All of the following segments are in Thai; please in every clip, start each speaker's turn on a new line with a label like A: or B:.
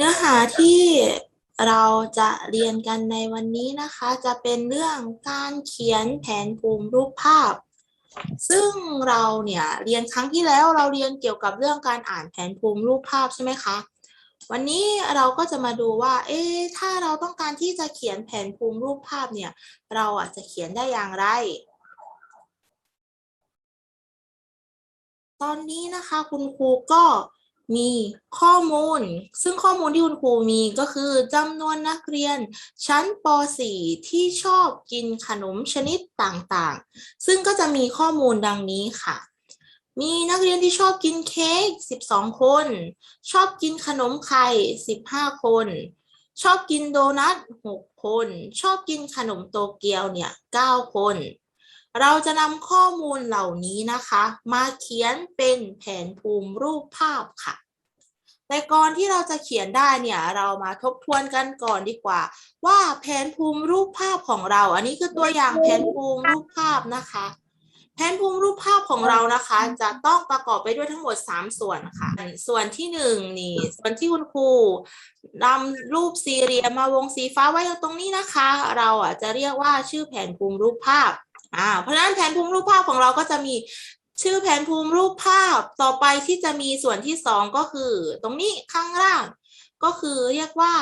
A: เนื้อหาที่เราจะเรียนกันในวันนี้นะคะ จะเป็นเรื่องการเขียนแผนภูมิรูปภาพ ซึ่งเราเนี่ยเรียนครั้งที่แล้วเราเรียนเกี่ยวกับเรื่องการอ่านแผนภูมิรูปภาพใช่ไหมคะ วันนี้เราก็จะมาดูว่า เอ๊ถ้าเราต้องการที่จะเขียนแผนภูมิรูปภาพเนี่ย เราอะจะเขียนได้อย่างไร ตอนนี้นะคะคุณครูก็ มีข้อมูล ซึ่งข้อมูลที่คุณครูมีก็คือจำนวนนักเรียน ชั้นป .4 ที่ชอบกินขนมชนิดต่างๆ ซึ่งก็จะมีข้อมูลดังนี้ค่ะ มีนักเรียนที่ชอบกินเค้ก 12 คน ชอบกินขนมไข่ 15 คน ชอบกินโดนัท 6 คน ชอบกินขนมโตเกียวเนี่ย 9 คน เราจะนำข้อมูลเหล่านี้นะคะ มาเขียนเป็นแผนภูมิรูปภาพค่ะ แต่ก่อนที่เราจะเขียนได้เนี่ยเรามาทบทวนกันก่อนดีกว่า ว่าแผนภูมิรูปภาพของเรา อันนี้คือตัวอย่างแผนภูมิรูปภาพนะคะ แผนภูมิรูปภาพของเรานะคะ จะต้องประกอบไปด้วยทั้งหมด 3 ส่วนค่ะ ส่วนที่หนึ่งนี่ส่วนที่คุณครูนำรูปสี่เหลี่ยมมาวงสีฟ้าไว้ตรงนี้นะคะ เราอะจะเรียกว่าชื่อแผนภูมิรูปภาพ อ่าเพราะฉะนั้นแผนภูมิรูปภาพของเราก็จะมีชื่อแผนภูมิรูปภาพต่อไปที่จะมีส่วนที่สองก็คือ ตรงนี้ข้างล่าง ก็คือเรียกว่า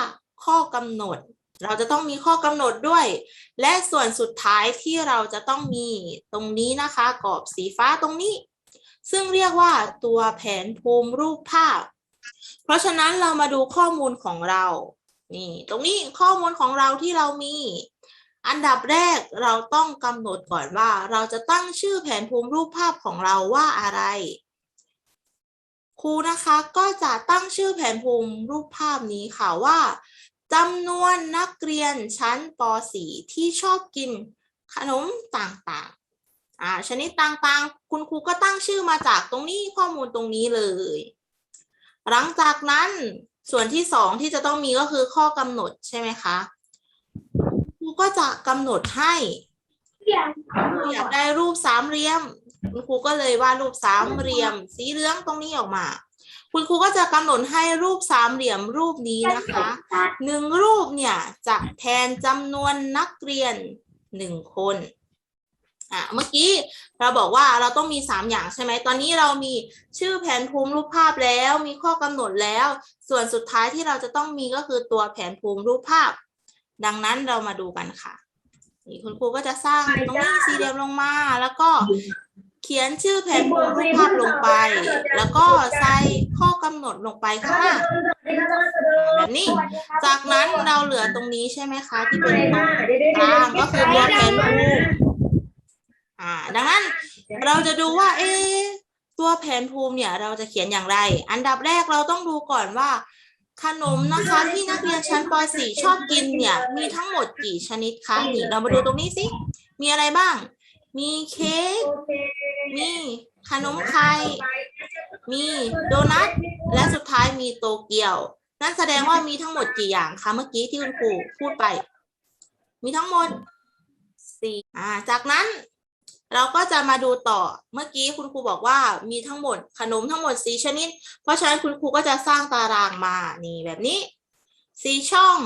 A: ข้อกำหนด เราจะต้องมีข้อกำหนดด้วย และส่วนสุดท้ายที่เราจะต้องมีตรงนี้นะคะกรอบสีฟ้าตรงนี้ ซึ่งเรียกว่าตัวแผนภูมิรูปภาพ เพราะฉะนั้นเรามาดูข้อมูลของเรา นี่ ตรงนี้ข้อมูลของเราที่เรามี อันดับแรกเราต้องกำหนดก่อนว่า เราจะตั้งชื่อแผนภูมิรูปภาพของเราว่าอะไร ครูนะคะก็จะตั้งชื่อแผนภูมิรูปภาพนี้ค่ะว่าจำนวนนักเรียนชั้นป .4 ที่ชอบกินขนมต่างๆอ่าชนิดต่างๆ คุณครูก็ตั้งชื่อมาจากตรงนี้ข้อมูลตรงนี้เลย หลังจากนั้นส่วนที่สองที่จะต้องมีก็คือข้อกำหนดใช่ไหมคะ ก็จะกำหนดให้อยากได้รูปสามเหลี่ยม คุณครูก็เลยวาดรูปสามเหลี่ยม สีเหลืองตรงนี้ออกมา คุณครูก็จะกำหนดให้รูปสามเหลี่ยมรูปนี้นะคะหนึ่งรูปเนี่ยจะแทนจำนวนนักเรียนหนึ่งคนอะเมื่อกี้เราบอกว่าเราต้องมีสามอย่างใช่ไหม ตอนนี้เรามีชื่อแผนภูมิรูปภาพแล้ว มีข้อกำหนดแล้ว ส่วนสุดท้ายที่เราจะต้องมีก็คือตัวแผนภูมิรูปภาพ ดังนั้นเรามาดูกันค่ะ นี่คุณครูก็จะสร้างตรงนี้สี่เหลี่ยมลงมา แล้วก็เขียนชื่อแผนภูมิรูปภาพลงไป แล้วก็ใส่ข้อกำหนดลงไปข้างล่างแบบนี้ จากนั้นเราเหลือตรงนี้ใช่ไหมคะ ที่เป็นตรงกลางก็คือตัวแผนภูมิอ่า ดังนั้นเราจะดูว่า เอ๊ะตัวแผนภูมิเนี่ย เราจะเขียนอย่างไร อันดับแรกเราต้องดูก่อนว่า ขนมนะคะที่นักเรียนชั้นป .4 ชอบกินเนี่ย มีทั้งหมดกี่ชนิดคะนี่เรามาดูตรงนี้สิ มีอะไรบ้าง มีเค้ก มีขนมไข่ มีโดนัท และสุดท้ายมีโตเกียว นั่นแสดงว่ามีทั้งหมดกี่อย่างคะเมื่อกี้ที่คุณครูพูดไป มีทั้งหมดสี่อ่า จากนั้น เราก็จะมาดูต่อเมื่อกี้คุณครูบอกว่ามีทั้งหมดขนมทั้งหมดสี่ชนิด เพราะฉะนั้นคุณครูก็จะสร้างตารางมานี่แบบนี้สี่ช่อง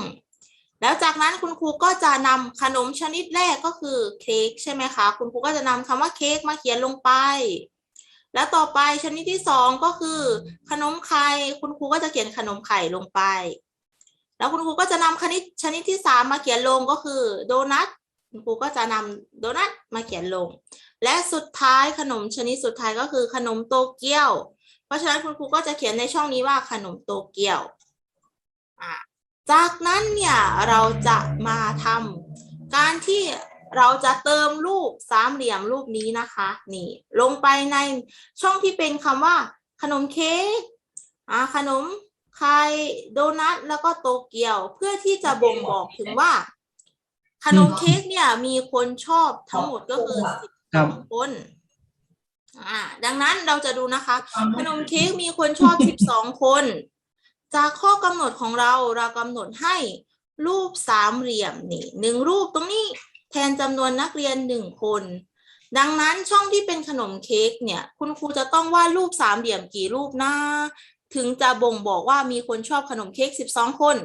A: แล้วจากนั้นคุณครูก็จะนำขนมชนิดแรกก็คือเค้กใช่ไหมคะ คุณครูก็จะนำคำว่าเค้กมาเขียนลงไป แล้วต่อไปชนิดที่สองก็คือ ขนมไข่คุณครูก็จะเขียนขนมไข่ลงไป แล้วคุณครูก็จะนำชนิดชนิดที่สามมาเขียนลงก็คือโดนัท คุณครูก็จะนำโดนัทมาเขียนลง และสุดท้ายขนมชนิดสุดท้ายก็คือขนมโตเกียว เพราะฉะนั้นคุณครูก็จะเขียนในช่องนี้ว่าขนมโตเกียว จากนั้นเนี่ยเราจะมาทำการที่เราจะเติมรูปสามเหลี่ยมรูปนี้นะคะนี่ลงไปในช่องที่เป็นคำว่า ขนมเค้กขนมไข่โดนัทแล้วก็โตเกียว เพื่อที่จะบ่งบอกถึงว่า ขนมเค้กเนี่ยมีคนชอบทั้งหมดก็คือสิบ
B: ครับ
A: คนอ่าดังนั้นเราจะดูนะคะ ขนมเค้กมีคนชอบ12คน จากข้อกำหนดของเราเรากำหนดให้รูปสามเหลี่ยมนี่หนึ่งรูปตรงนี้แทนจำนวนนักเรียนหนึ่งคน ดังนั้นช่องที่เป็นขนมเค้กเนี่ย คุณครูจะต้องวาดรูปสามเหลี่ยมกี่รูปนะถึงจะบ่งบอกว่ามีคนชอบขนมเค้กสิบสองคน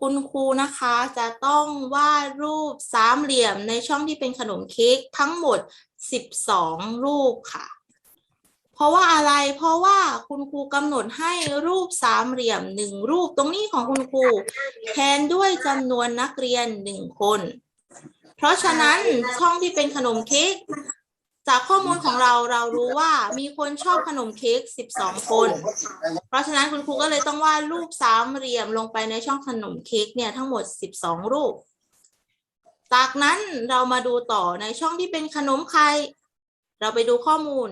A: คุณครูนะคะจะต้องวาดรูปสามเหลี่ยมในช่องที่เป็นขนมเค้กทั้งหมดสิบสองรูปค่ะ เพราะว่าอะไรเพราะว่าคุณครูกำหนดให้รูปสามเหลี่ยมหนึ่งรูปตรงนี้ของคุณครูแทนด้วยจำนวนนักเรียนหนึ่งคน เพราะฉะนั้นช่องที่เป็นขนมเค้ก จากข้อมูลของเราเรารู้ว่ามีคนชอบขนมเค้กสิบสองคน เพราะฉะนั้นคุณครูก็เลยต้องวาดรูปสามเหลี่ยมลงไปในช่องขนมเค้กเนี่ยทั้งหมดสิบสองรูป จากนั้นเรามาดูต่อในช่องที่เป็นขนมไข่ เราไปดูข้อมูล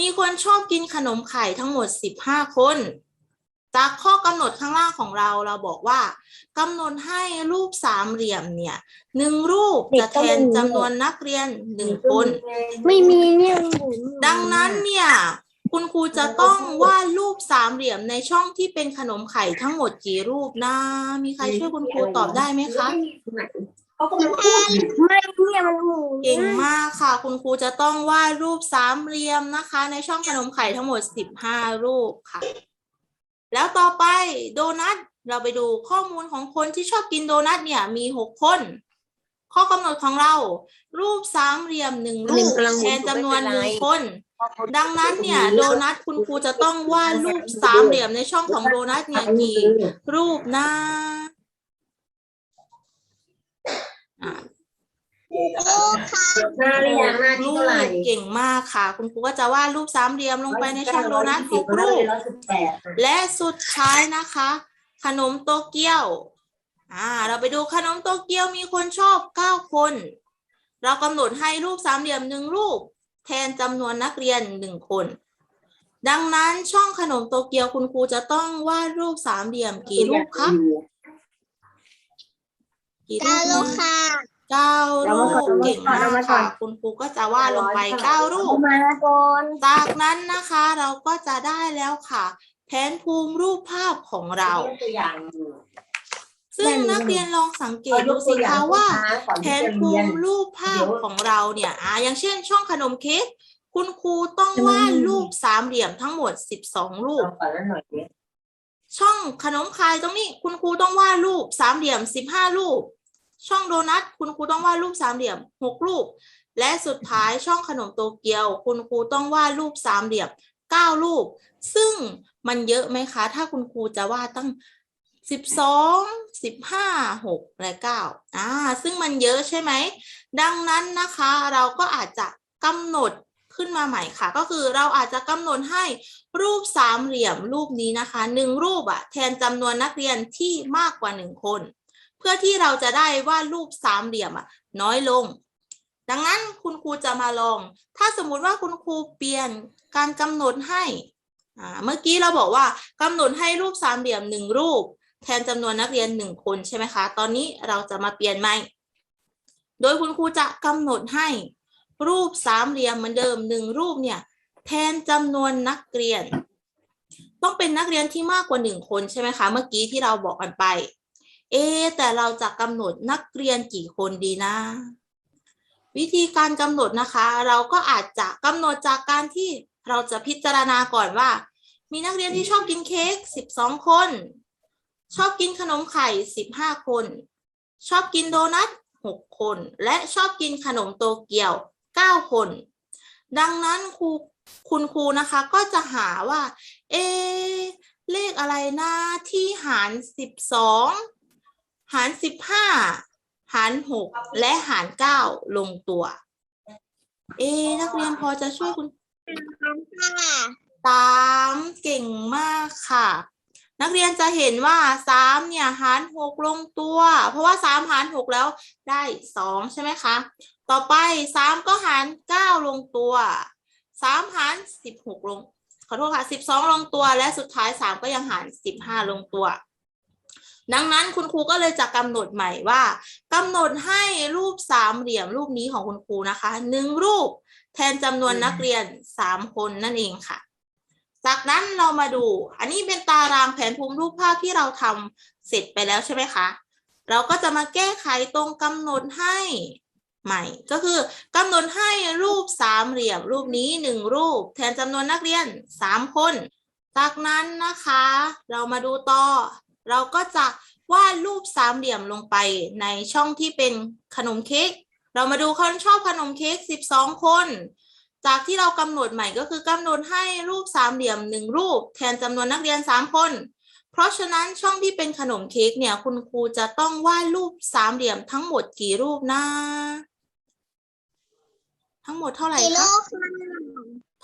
A: มีคนชอบกินขนมไข่ทั้งหมดสิบห้าคน จากข้อกำหนดข้างล่างของเราเราบอกว่ากำหนดให้รูปสามเหลี่ยมเนี่ยหนึ่งรูปจะแทนจำนวนนักเรียนหนึ่งคน
B: ไม่มีเนี่ยมันหมุน
A: ดังนั้นเนี่ยคุณครูจะต้องวาดรูปสามเหลี่ยมในช่องที่เป็นขนมไข่ทั้งหมดกี่รูปนะ มีใครช่วยคุณครูตอบได้ไหมคะ
C: เขาก็มาพูด
B: ไม่เนี่ยมันหมุน
A: เก่งมากค่ะ คุณครูจะต้องวาดรูปสามเหลี่ยมนะคะ ในช่องขนมไข่ทั้งหมดสิบห้ารูปค่ะ แล้วต่อไปโดนัทเราไปดูข้อมูลของคนที่ชอบกินโดนัทเนี่ยมีหกคน ข้อกำหนดของเรา รูปสามเหลี่ยมหนึ่งรูปแทนจำนวนหนึ่งคน ดังนั้นเนี่ยโดนัทคุณครูจะต้องวาดรูปสามเหลี่ยมในช่องของโดนัทเนี่ยกี่รูปนะอะ
C: หน้าหรือยังหน้าที่
A: รู
C: เท่าไหร่
A: ปเก่งมากค่ะ คุณครูก็จะวาดรูปสามเหลี่ยมลงไปในช่องโดนัทหกรูป
C: ร้อยสิบแปด
A: และสุดท้ายนะคะ ขนมโตเกียว อ่า เราไปดูขนมโตเกียวมีคนชอบเก้าคน เรากำหนดให้รูปสามเหลี่ยมหนึ่งรูป แทนจำนวนนักเรียนหนึ่งคน ดังนั้นช่องขนมโตเกียวคุณครูจะต้องวาดรูปสามเหลี่ยมกี่รูปคะกี่รู
B: กา
A: ป
B: โล
A: นะ
B: ค่ะ
A: เก้ารูปเก่งมากค่ะคุณครูก็จะวาดลงไปเก้ารูป
B: มาก่อน
A: จากนั้นนะคะเราก็จะได้แล้วค่ะ แผนภูมิรูปภาพของเรา
C: ตัวอย่างอยู่
A: ซึ่งนักเรียนลองสังเกตดูสิคะว่า แผนภูมิรูปภาพของเราเนี่ยอ่าอย่างเช่น ช่องขนมเค้กคุณครูต้องวาดรูปสามเหลี่ยมทั้งหมด12รูป
C: ก่อนแล้วหน่อยดิ
A: ช่องขนมคายตรงนี้ คุณครูต้องวาดรูปสามเหลี่ยม15รูป ช่องโดนัทคุณครูต้องวาดรูปสามเหลี่ยม6รูป และสุดท้ายช่องขนมโตเกียว คุณครูต้องวาดรูปสามเหลี่ยม9รูป ซึ่งมันเยอะไหมคะ ถ้าคุณครูจะวาดตั้ง12 15 6และ9อ่าซึ่งมันเยอะใช่ไหม ดังนั้นนะคะเราก็อาจจะกำหนดขึ้นมาใหม่ค่ะ ก็คือเราอาจจะกำหนดให้รูปสามเหลี่ยมรูปนี้นะคะหนึ่งรูปอะแทนจำนวนนักเรียนที่มากกว่าหนึ่งคน พื่อที่เราจะได้ว่ารูปสามเหลี่ยมอะน้อยลง ดังนั้นคุณครูจะมาลอง ถ้าสมมุติว่าคุณครูเปลี่ยนการกำหนดให้เมื่อกี้เราบอกว่ากำหนดให้รูปสามเหลี่ยมหนึ่งรูป แทนจำนวนนักเรียนหนึ่งคนใช่ไหมคะ ตอนนี้เราจะมาเปลี่ยนใหม่ โดยคุณครูจะกำหนดให้รูปสามเหลี่ยมเหมือนเดิมหนึ่งรูปเนี่ยแทนจำนวนนักเรียน ต้องเป็นนักเรียนที่มากกว่าหนึ่งคนใช่ไหมคะ เมื่อกี้ที่เราบอกกันไป เอแต่เราจะกำหนดนักเรียนกี่คนดีนะ วิธีการกำหนดนะคะ เราก็อาจจะกำหนดจากการที่เราจะพิจารณาก่อนว่า มีนักเรียนที่ชอบกินเค้กสิบสองคน ชอบกินขนมไข่สิบห้าคน ชอบกินโดนัทหกคน และชอบกินขนมโตเกียวเก้าคน ดังนั้นครูคุณครูนะคะก็จะหาว่า เอ เลขอะไรนะที่หารสิบสอง หารสิบห้าหารหกและหารเก้าลงตัว เอะนักเรียนพอจะช่วยคุณสามเก่งมากค่ะ นักเรียนจะเห็นว่าสามเนี่ยหารหกลงตัว เพราะว่าสามหารหกแล้วได้สองใช่ไหมคะ ต่อไปสามก็หารเก้าลงตัวสามหารสิบหกลงขอโทษค่ะสิบสองลงตัวและสุดท้ายสามก็ยังหารสิบห้าลงตัว ดังนั้นคุณครูก็เลยจะกำหนดใหม่ว่ากำหนดให้รูปสามเหลี่ยมรูปนี้ของคุณครูนะคะหนึ่งรูปแทนจำนวนนักเรียนสามคนนั่นเองค่ะ จากนั้นเรามาดู อันนี้เป็นตารางแผนภูมิรูปภาพที่เราทำเสร็จไปแล้วใช่ไหมคะ เราก็จะมาแก้ไขตรงกำหนดให้ใหม่ ก็คือกำหนดให้รูปสามเหลี่ยมรูปนี้หนึ่งรูป แทนจำนวนนักเรียนสามคน จากนั้นนะคะ เรามาดูต่อ เราก็จะวาดรูปสามเหลี่ยมลงไปในช่องที่เป็นขนมเค้ก เรามาดูคนชอบขนมเค้กสิบสองคน จากที่เรากำหนดใหม่ก็คือกำหนดให้รูปสามเหลี่ยมหนึ่งรูป แทนจำนวนนักเรียนสามคน เพราะฉะนั้นช่องที่เป็นขนมเค้กเนี่ยคุณครูจะต้องวาดรูปสามเหลี่ยมทั้งหมดกี่รูปนะ ทั้งหมดเท่าไหร่
B: กี่
A: คะ
B: ลูก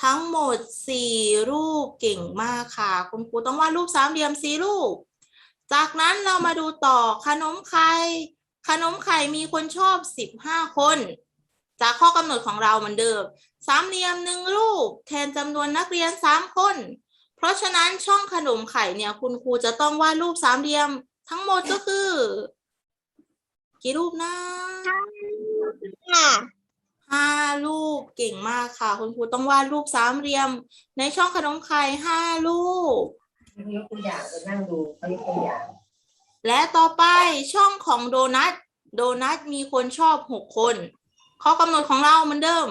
A: ทั้งหมดสี่รูปเก่งมากค่ะ คุณครูต้องวาดรูปสามเหลี่ยมสี่รูป จากนั้นเรามาดูต่อขนมไข่ขนมไข่มีคนชอบสิบห้าคน จากข้อกำหนดของเราเหมือนเดิมสามเหลี่ยมหนึ่งรูปแทนจำนวนนักเรียนสามคน เพราะฉะนั้นช่องขนมไข่เนี่ยคุณครูจะต้องวาดรูปสามเหลี่ยมทั้งหมดก็คือ กี่รูปนะห้ารูปเก่งมากค่ะ คุณครูต้องวาดรูปสามเหลี่ยม ในช่องขนมไข่ห้ารูป
C: ยกตัวอย่างไปนั่งดูเขายกตัวอย่าง
A: และต่อไปช่องของโดนัท โดนัทมีคนชอบหกคนข้อกำหนดของเราเหมือนเดิม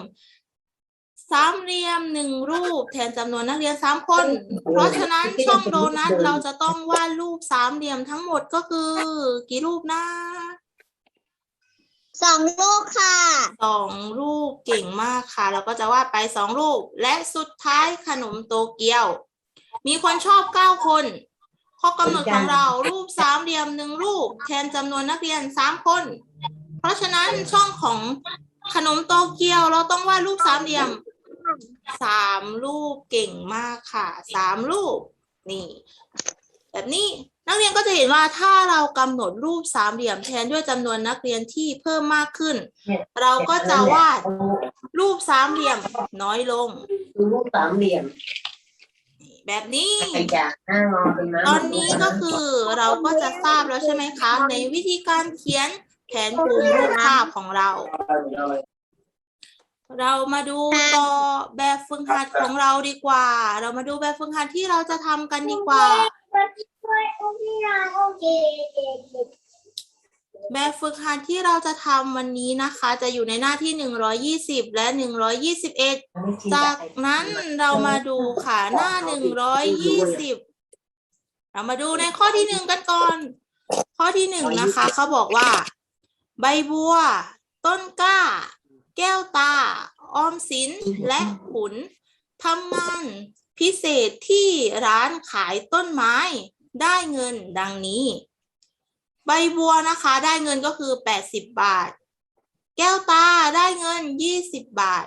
A: สามเหลี่ยมหนึ่งรูปแทนจำนวนนักเรียนสามคน เพราะฉะนั้นช่องโดนัทเราจะต้องวาดรูปสามเหลี่ยมทั้งหมดก็คือ กี่รูปนะ
B: สองลูกค่ะ
A: สองรูปเก่งมากค่ะ เราก็จะวาดไปสองรูป และสุดท้ายขนมโตเกียว มีคนชอบเก้าคนข้อกำหนดของเรารูปสามเหลี่ยมหนึ่งรูป แทนจำนวนนักเรียนสามคน เพราะฉะนั้นช่องของขนมโตเกียวเราต้องวาดรูปสามเหลี่ยมสามรูปเก่งมากค่ะสามรูป นี่ แบบนี้นักเรียนก็จะเห็นว่าถ้าเรากำหนดรูปสามเหลี่ยมแทนด้วยจำนวนนักเรียนที่เพิ่มมากขึ้น เราก็จะวาดรูปสามเหลี่ยมน้อยลง
C: ดูรูปสามเหลี่ยม
A: แบบนี้
C: ขยะหน้างอเป็นม้า
A: ตอนนี้ก็คือเราก็จะทราบแล้วใช่ไหมคะ ในวิธีการเขียนแผนภูมิรูปภาพของเรา เรามาดูต่อแบบฝึกหัดของเราดีกว่า เรามาดูแบบฝึกหัดที่เราจะทำกันดีกว่า แบบฝึกหัดที่เราจะทำวันนี้นะคะ จะอยู่ในหน้าที่หนึ่งร้อยี่สิบและหนึ่งร้อยี่สิบเอ็ดจากนั้นเรามาดูค่ะหน้าหนึ่งร้อยยี่สิบเรามาดูในข้อที่หนึ่งกันก่อน ข้อที่หนึ่งนะคะเขาบอกว่า ใบบัว ต้นกล้า แก้วตา ออมสินและขุนทำงานพิเศษที่ร้านขายต้นไม้ได้เงินดังนี้ ใบบัวนะคะ ได้เงินก็คือแปดสิบบาท แก้วตาได้เงินยี่สิบบาท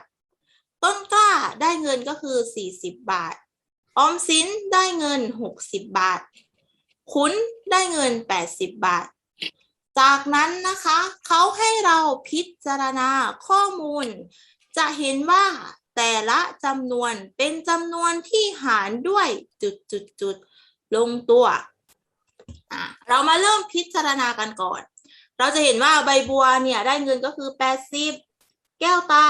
A: ต้นกล้าได้เงินก็คือ40บาท ออมสินได้เงิน60บาท ขุนได้เงิน80บาท จากนั้นนะคะเขาให้เราพิจารณาข้อมูล จะเห็นว่าแต่ละจำนวนเป็นจำนวนที่หารด้วยจุดจุดจุดๆๆลงตัว เรามาเริ่มพิจารณากันก่อน เราจะเห็นว่าใบบัวเนี่ยได้เงินก็คือ 80 แก้วตา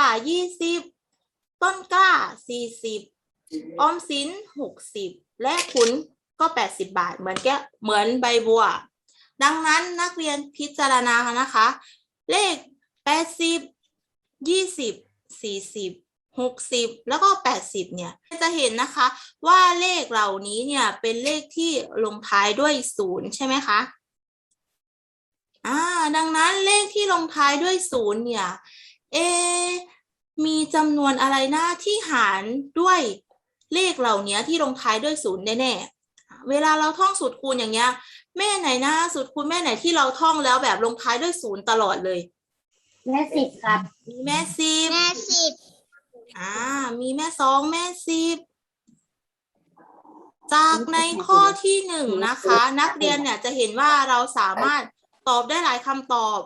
A: 20 ต้นกล้า 40 ออมสิน 60 และขุนก็ 80 บาท เหมือนแก้เหมือนใบบัว ดังนั้นนักเรียนพิจารณานะคะ เลข 80 20 40 60 แล้วก็ 80 เนี่ย จะเห็นนะคะว่าเลขเหล่านี้เนี่ยเป็นเลขที่ลงท้ายด้วยศูนย์ใช่ไหมคะอ่าดังนั้นเลขที่ลงท้ายด้วยศูนย์เนี่ยเอะมีจำนวนอะไรนะที่หารด้วยเลขเหล่านี้ที่ลงท้ายด้วยศูนย์แน่ๆเวลาเราท่องสูตรคูณอย่างเงี้ย แม่ไหนนะสูตรคูณแม่ไหนที่เราท่องแล้วแบบลงท้ายด้วยศูนย์ตลอดเลย
C: แม่สิบครับ
A: มีแม่สิบ
B: แม่สิบ
A: อ่า มีแม่สองแม่สิบ จากในข้อที่หนึ่งนะคะ นักเรียนเนี่ยจะเห็นว่าเราสามารถตอบได้หลายคำตอบ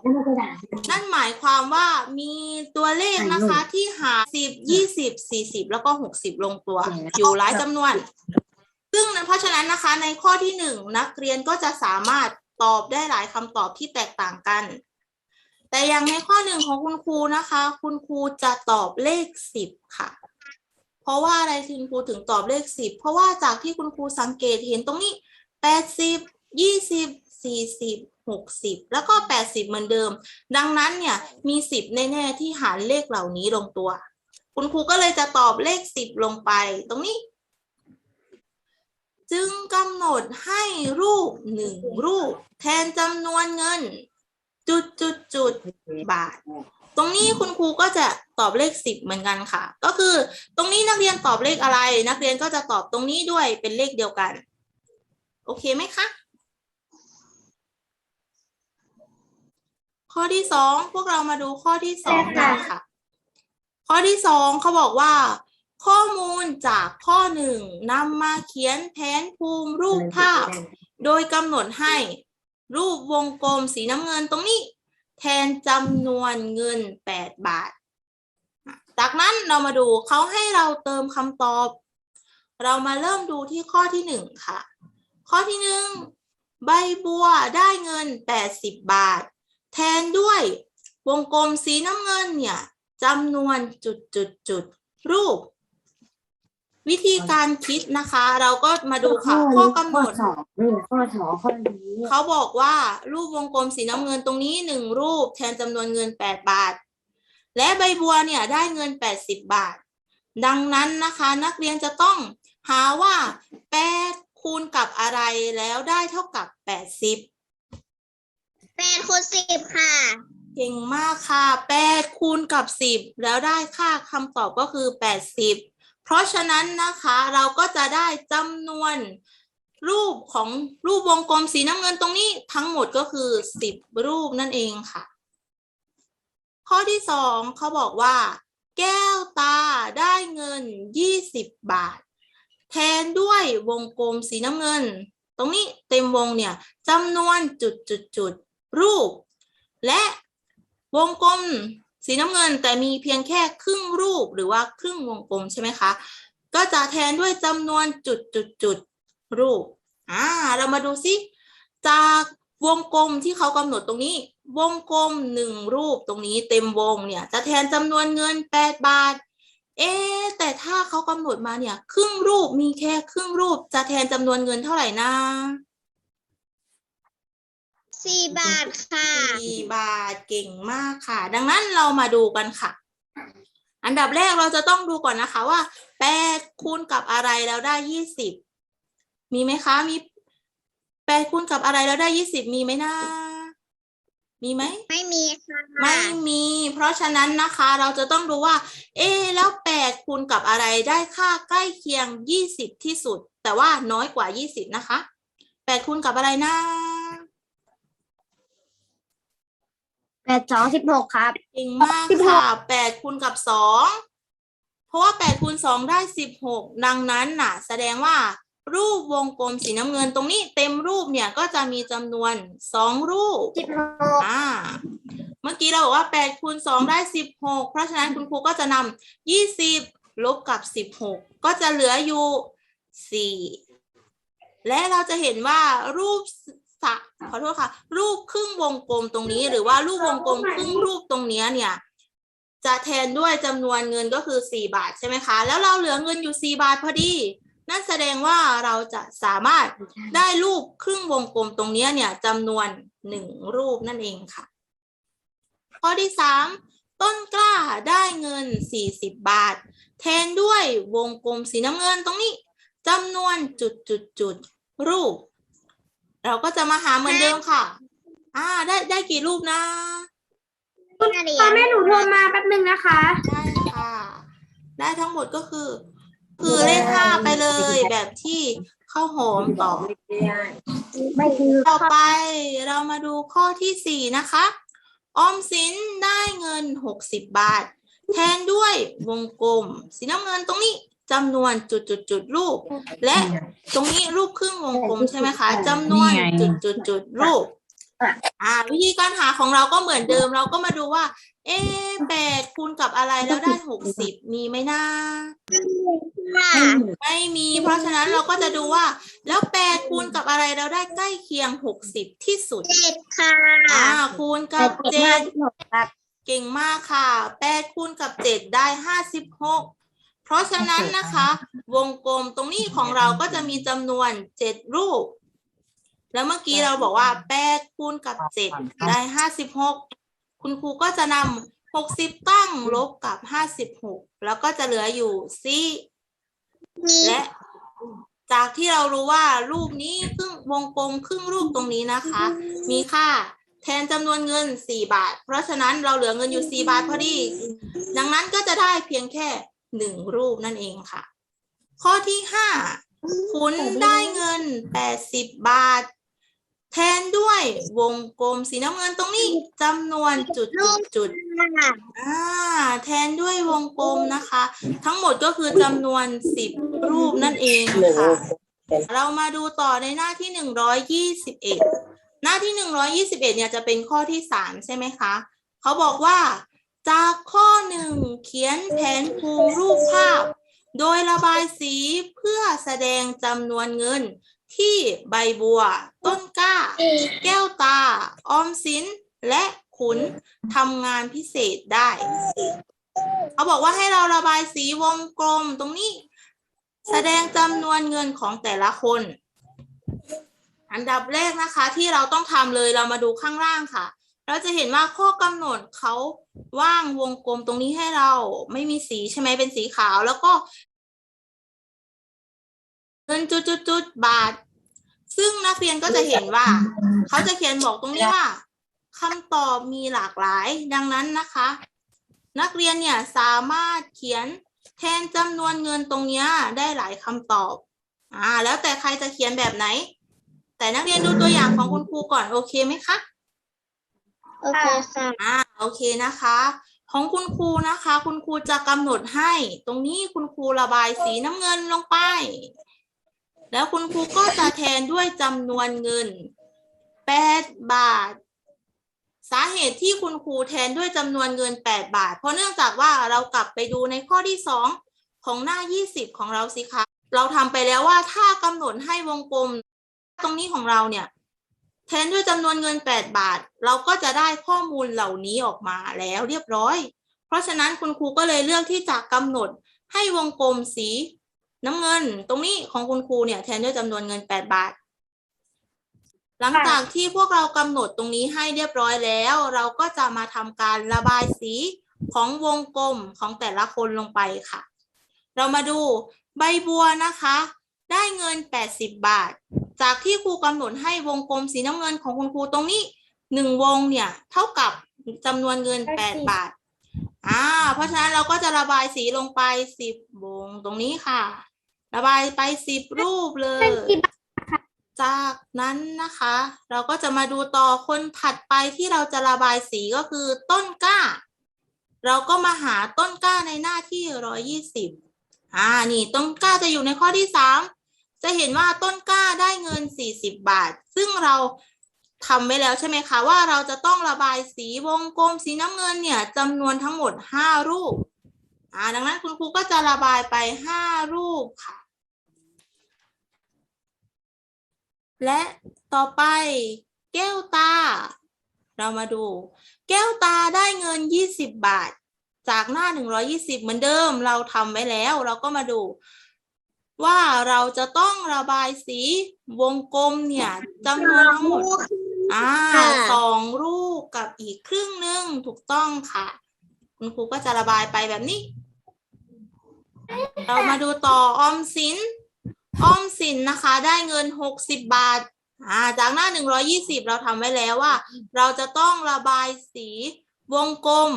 A: นั่นหมายความว่ามีตัวเลขนะคะที่หารสิบยี่สิบสี่สิบแล้วก็หกสิบลงตัว อยู่หลายจำนวน ซึ่งเพราะฉะนั้นนะคะ ในข้อที่หนึ่งนักเรียนก็จะสามารถตอบได้หลายคำตอบที่แตกต่างกัน แต่อย่างในข้อหนึ่งของคุณครูนะคะ คุณครูจะตอบเลขสิบค่ะ เพราะว่าอะไรคุณครูถึงตอบเลขสิบเพราะว่าจากที่คุณครูสังเกตเห็นตรงนี้แปดสิบยี่สิบสี่สิบหกสิบแล้วก็แปดสิบเหมือนเดิม ดังนั้นเนี่ยมีสิบแน่ๆที่หารเลขเหล่านี้ลงตัว คุณครูก็เลยจะตอบเลขสิบลงไปตรงนี้จึงกำหนดให้รูปหนึ่งรูป แทนจำนวนเงิน จุดจุดจุดบาท ตรงนี้คุณครูก็จะตอบเลขสิบเหมือนกันค่ะ ก็คือตรงนี้นักเรียนตอบเลขอะไร นักเรียนก็จะตอบตรงนี้ด้วยเป็นเลขเดียวกัน โอเคไหมคะ ข้อที่สองพวกเรามาดูข้อที่สองกันค่ะ ข้อที่สองเขาบอกว่า ข้อมูลจากข้อหนึ่งนำมาเขียนแผนภูมิรูปภาพ โดยกำหนดให้ รูปวงกลมสีน้ำเงินตรงนี้ แทนจำนวนเงิน 8 บาท จากนั้นเรามาดูเขาให้เราเติมคำตอบ เรามาเริ่มดูที่ข้อที่หนึ่งค่ะ ข้อที่หนึ่งใบบัวได้เงิน 80 บาท แทนด้วยวงกลมสีน้ำเงินเนี่ยจำนวนจุดจุดจุดรูป วิธีการคิดนะคะ เราก็มาดูค่ะข้อกำหนด
C: ข้อสองนี่ข้อสองข้อนี้
A: เขาบอกว่ารูปวงกลมสีน้ำเงินตรงนี้หนึ่งรูปแทนจำนวนเงิน8บาท และใบบัวเนี่ยได้เงิน80บาท ดังนั้นนะคะ นักเรียนจะต้องหาว่า8คูณกับอะไรแล้วได้เท่ากับ80
B: แปดคูณสิบค่ะ
A: เก่งมากค่ะ8คูณกับ10แล้วได้ค่าคำตอบก็คือ80 เพราะฉะนั้นนะคะเราก็จะได้จำนวนรูปของรูปวงกลมสีน้ำเงินตรงนี้ทั้งหมดก็คือ 10 รูปนั่นเองค่ะ ข้อที่สองเขาบอกว่า แก้วตาได้เงิน 20 บาท แทนด้วยวงกลมสีน้ำเงิน ตรงนี้เต็มวงเนี่ยจำนวนจุดจุดจุดรูป และวงกลม สีน้ำเงินแต่มีเพียงแค่ครึ่งรูปหรือว่าครึ่งวงกลมใช่ไหมคะ ก็จะแทนด้วยจำนวนจุดจุดจุดรูปอ่าเรามาดูซิจากวงกลมที่เขากำหนดตรงนี้ วงกลมหนึ่งรูปตรงนี้เต็มวงเนี่ยจะแทนจำนวนเงิน 8 บาท เอ๊แต่ถ้าเขากำหนดมาเนี่ยครึ่งรูปมีแค่ครึ่งรูปจะแทนจำนวนเงินเท่าไหร่นะ
B: สี่บาทค่ะ
A: สี่บาทเก่งมากค่ะ ดังนั้นเรามาดูกันค่ะ อันดับแรกเราจะต้องดูก่อนนะคะว่าแปดคูณกับอะไรแล้วได้ยี่สิบมีไหมคะ มีแปดคูณกับอะไรแล้วได้ยี่สิบมีไหมนะมีไหม
B: ไม่มีค่ะ
A: ไม่มี เพราะฉะนั้นนะคะ เราจะต้องดูว่า เอ๊ะแล้วแปดคูณกับอะไรได้ค่าใกล้เคียงยี่สิบที่สุด แต่ว่าน้อยกว่ายี่สิบนะคะแปดคูณกับอะไรนะ
C: แปดสองสิบหกครับ
A: เก่งมากค่ะแปดคูณกับสอง เพราะว่าแปดคูณสองได้สิบหก ดังนั้นน่ะ แสดงว่า รูปวงกลมสีน้ำเงินตรงนี้เต็มรูปเนี่ยก็จะมีจำนวนสองรูป
C: สิบหก
A: อ่า เมื่อกี้เราบอกว่าแปดคูณสองได้สิบหกเพราะฉะนั้นคุณครูก็จะนำยี่สิบลบกับสิบหกก็จะเหลืออยู่สี่และเราจะเห็นว่ารูป สะขอโทษค่ะ รูปครึ่งวงกลมตรงนี้ หรือว่ารูปวงกลมครึ่งรูปตรงเนี้ยเนี่ย จะแทนด้วยจำนวนเงินก็คือสี่บาทใช่ไหมคะ แล้วเราเหลือเงินอยู่สี่บาทพอดี นั่นแสดงว่าเราจะสามารถได้รูปครึ่งวงกลมตรงเนี้ยเนี่ยจำนวนหนึ่งรูปนั่นเองค่ะ ข้อที่สามต้นกล้าได้เงินสี่สิบบาท แทนด้วยวงกลมสีน้ำเงินตรงนี้จำนวนจุดจุดจุดๆรูป เราก็จะมาหาเหมือนเดิมค่ะ อ่า ได้ได้กี่รูปนะ
B: พ่อแม่หนูโทรมา
C: แป๊บนึงนะคะ
A: ได้ค่ะ ได้ทั้งหมดก็คือ คือเลขห้าไปเลยแบบที่ข้าวหอมตอบ
C: ไม่คือ
A: ต่อไปเรามาดูข้อที่สี่นะคะ ออมสินได้เงินหกสิบบาท แทนด้วยวงกลม สีน้ำเงินตรงนี้ จำนวนจุดจุดจุดๆๆรูป และตรงนี้รูปครึ่งวงกลมใช่ไหมคะจำนวนจุดจุดจุดๆๆรูปอ่าวิธีการหาของเราก็เหมือนเดิมเราก็มาดูว่า เอ๊ะแปดคูณกับอะไรแล้วได้หกสิบมีไหมนะ
B: ค่ะ
A: ไม่มี เพราะฉะนั้นเราก็จะดูว่า แล้วแปดคูณกับอะไรเราได้ใกล้เคียงหกสิบที่สุด
B: เจ็ดค่ะ
A: อ่าคูณกับเจ็ด
C: ครับ
A: เก่งมากค่ะแปดคูณกับเจ็ดได้ห้าสิบหก เพราะฉะนั้นนะคะ วงกลมตรงนี้ของเราก็จะมีจำนวนเจ็ดรูป แล้วเมื่อกี้เราบอกว่าแปดคูณกับเจ็ดได้ห้าสิบหกคุณครูก็จะนำหกสิบตั้งลบกับห้าสิบหกแล้วก็จะเหลืออยู่สี่
B: นี่
A: และจากที่เรารู้ว่ารูปนี้ครึ่งวงกลมครึ่งรูปตรงนี้นะคะ มีค่าแทนจำนวนเงิน 4 บาท เพราะฉะนั้นเราเหลือเงินอยู่ 4 บาทพอดี ดังนั้นก็จะได้เพียงแค่ หนึ่งรูปนั่นเองค่ะ ข้อที่5คุณได้เงิน80บาท แทนด้วยวงกลมสีน้ำเงินตรงนี้จำนวนจุดจุดจุด
B: ค่ะ
A: อ่าแทนด้วยวงกลมนะคะ ทั้งหมดก็คือจำนวน10รูปนั่นเองค่ะ เรามาดูต่อในหน้าที่หนึ่งร้อยยี่สิบเอ็ดหน้าที่หนึ่งร้อยี่สิบเอ็ดเนี่ยจะเป็นข้อที่สามใช่ไหมคะ เขาบอกว่าจากข้อหนึ่ง เขียนแผนภูมิรูปภาพ โดยระบายสีเพื่อแสดงจำนวนเงินที่ใบบัว ต้นกล้า แก้วตา ออมสิน และขุนทำงานพิเศษได้ เขาบอกว่าให้เราระบายสีวงกลมตรงนี้ แสดงจำนวนเงินของแต่ละคน อันดับแรกนะคะที่เราต้องทำเลยเรามาดูข้างล่างค่ะ เราจะเห็นว่าข้อกำหนดเขาว่างวงกลมตรงนี้ให้เราไม่มีสีใช่ไหมเป็นสีขาว แล้วก็เงินจุดๆๆบาท ซึ่งนักเรียนก็จะเห็นว่า เขาจะเขียนบอกตรงนี้ว่าคำตอบมีหลากหลาย ดังนั้นนะคะ นักเรียนเนี่ยสามารถเขียนแทนจำนวนเงินตรงนี้ได้หลายคำตอบอ่าแล้วแต่ใครจะเขียนแบบไหน แต่นักเรียนดูตัวอย่างของคุณครูก่อนโอเคไหมคะ
B: โอเคค่ะ
A: อ่าโอเคนะคะ ของคุณครูนะคะ คุณครูจะกำหนดให้ ตรงนี้คุณครูระบายสีน้ำเงินลงไป แล้วคุณครูก็จะแทนด้วยจำนวนเงินแปดบาท สาเหตุที่คุณครูแทนด้วยจำนวนเงินแปดบาท เพราะเนื่องจากว่าเรากลับไปดูในข้อที่สองของหน้ายี่สิบของเราสิคะ เราทำไปแล้วว่าถ้ากำหนดให้วงกลม ตรงนี้ของเราเนี่ย แทนด้วยจำนวนเงิน 8 บาท เราก็จะได้ข้อมูลเหล่านี้ออกมาแล้วเรียบร้อย เพราะฉะนั้นคุณครูก็เลยเลือกที่จะกำหนดให้วงกลมสีน้ำเงิน ตรงนี้ของคุณครูเนี่ยแทนด้วยจำนวนเงิน 8 บาท หลังจากที่พวกเรากำหนดตรงนี้ให้เรียบร้อยแล้ว เราก็จะมาทำการระบายสีของวงกลมของแต่ละคนลงไปค่ะ เรามาดูใบบัวนะคะ ได้เงิน 80 บาท จากที่ครูกำหนดให้วงกลมสีน้ำเงินของคุณครูตรงนี้หนึ่งวงเนี่ยเท่ากับจำนวนเงิน8บาทอ่าเพราะฉะนั้นเราก็จะระบายสีลงไป10วงตรงนี้ค่ะ ระบายไป10รูปเลย จากนั้นนะคะ เราก็จะมาดูต่อคนถัดไปที่เราจะระบายสีก็คือต้นกล้า เราก็มาหาต้นกล้าในหน้าที่120อ่านี่ต้นกล้าจะอยู่ในข้อที่สาม จะเห็นว่าต้นกล้าได้เงิน 40 บาท ซึ่งเราทำไว้แล้วใช่ไหมคะว่าเราจะต้องระบายสีวงกลมสีน้ำเงินเนี่ยจำนวนทั้งหมด 5 รูปอ่าดังนั้นคุณครูก็จะระบายไป 5 รูปค่ะ และต่อไปแก้วตา เรามาดู แก้วตาได้เงิน 20 บาท จากหน้า 120 เหมือนเดิมเราทำไว้แล้ว เราก็มาดู ว่าเราจะต้องระบายสีวงกลมเนี่ยจำนวนทั้งหมดอ่า
B: ค่ะ
A: สองรูปกับอีกครึ่งหนึ่งถูกต้องค่ะ คุณครูก็จะระบายไปแบบนี้ เรามาดูต่อออมสินออมสินนะคะ ได้เงินหกสิบบาทอ่าจากหน้าหนึ่งร้อยี่สิบเราทำไว้แล้วว่า เราจะต้องระบายสีวงกลม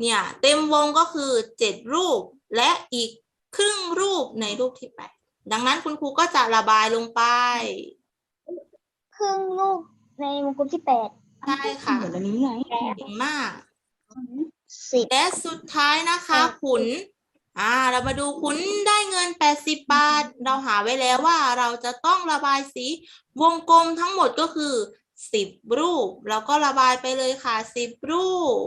A: เนี่ย เต็มวงก็คือเจ็ดรูปและอีก ครึ่งรูปในรูปที่แปดดังนั้นคุณครูก็จะระบายลงไป
C: ครึ่งลูกในวงกลมที่แปด
A: ใช่ค่ะเก่งมาก
B: สิบ
A: และสุดท้ายนะคะขุน อ่า เรามาดูขุนได้เงิน80บาท เราหาไว้แล้วว่าเราจะต้องระบายสีวงกลมทั้งหมดก็คือ10รูป เราก็ระบายไปเลยค่ะ10รูป